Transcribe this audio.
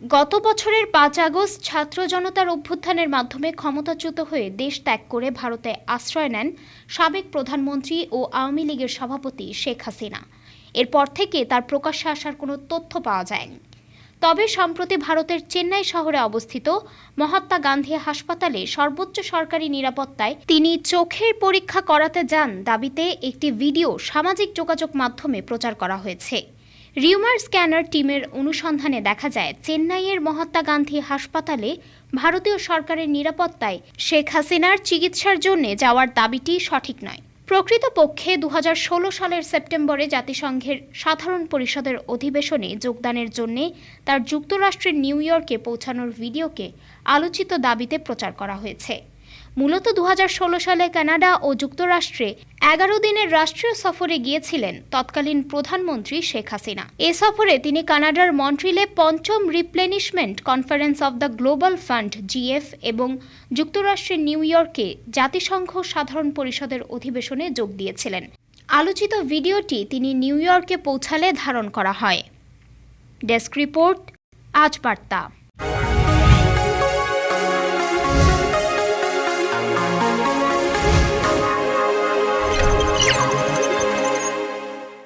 গত বছরের পাঁচ আগস্ট ছাত্র জনতার অভ্যুত্থানের মাধ্যমে ক্ষমতাচ্যুত হয়ে দেশ ত্যাগ করে ভারতে আশ্রয় নেন সাবেক প্রধানমন্ত্রী ও আওয়ামী লীগের সভাপতি শেখ হাসিনা। এরপর থেকে তার প্রকাশ্যে আসার কোনো তথ্য পাওয়া যায়নি। তবে সম্প্রতি ভারতের চেন্নাই শহরে অবস্থিত মহাত্মা গান্ধী হাসপাতালে সর্বোচ্চ সরকারি নিরাপত্তায় তিনি চোখের পরীক্ষা করাতে যান দাবিতে একটি ভিডিও সামাজিক যোগাযোগ মাধ্যমে প্রচার করা হয়েছে। রিউমার স্ক্যানার টিমের অনুসন্ধানে দেখা যায়, চেন্নাইয়ের মহাত্মা গান্ধী হাসপাতালে ভারতীয় সরকারের নিরাপত্তায় শেখ হাসিনার চিকিৎসার জন্য যাওয়ার দাবিটি সঠিক নয়। প্রকৃতপক্ষে দু হাজার ষোলো সালের সেপ্টেম্বরে জাতিসংঘের সাধারণ পরিষদের অধিবেশনে যোগদানের জন্য তার যুক্তরাষ্ট্রের নিউ ইয়র্কে পৌঁছানোর ভিডিওকে আলোচিত দাবিতে প্রচার করা হয়েছে। মূলত দু হাজার ষোলো সালে কানাডা ও যুক্তরাষ্ট্রে এগারো দিনের রাষ্ট্রীয় সফরে গিয়েছিলেন তৎকালীন প্রধানমন্ত্রী শেখ হাসিনা। এ সফরে তিনি কানাডার মন্ট্রিলে পঞ্চম replenishment conference of the Global Fund GF এবং যুক্তরাষ্ট্রের নিউ ইয়র্কে জাতিসংঘ সাধারণ পরিষদের অধিবেশনে যোগ দিয়েছিলেন। আলোচিত ভিডিওটি তিনি নিউ ইয়র্কে পৌঁছালে ধারণ করা হয়। ডেস্ক রিপোর্ট, আজ বার্তা।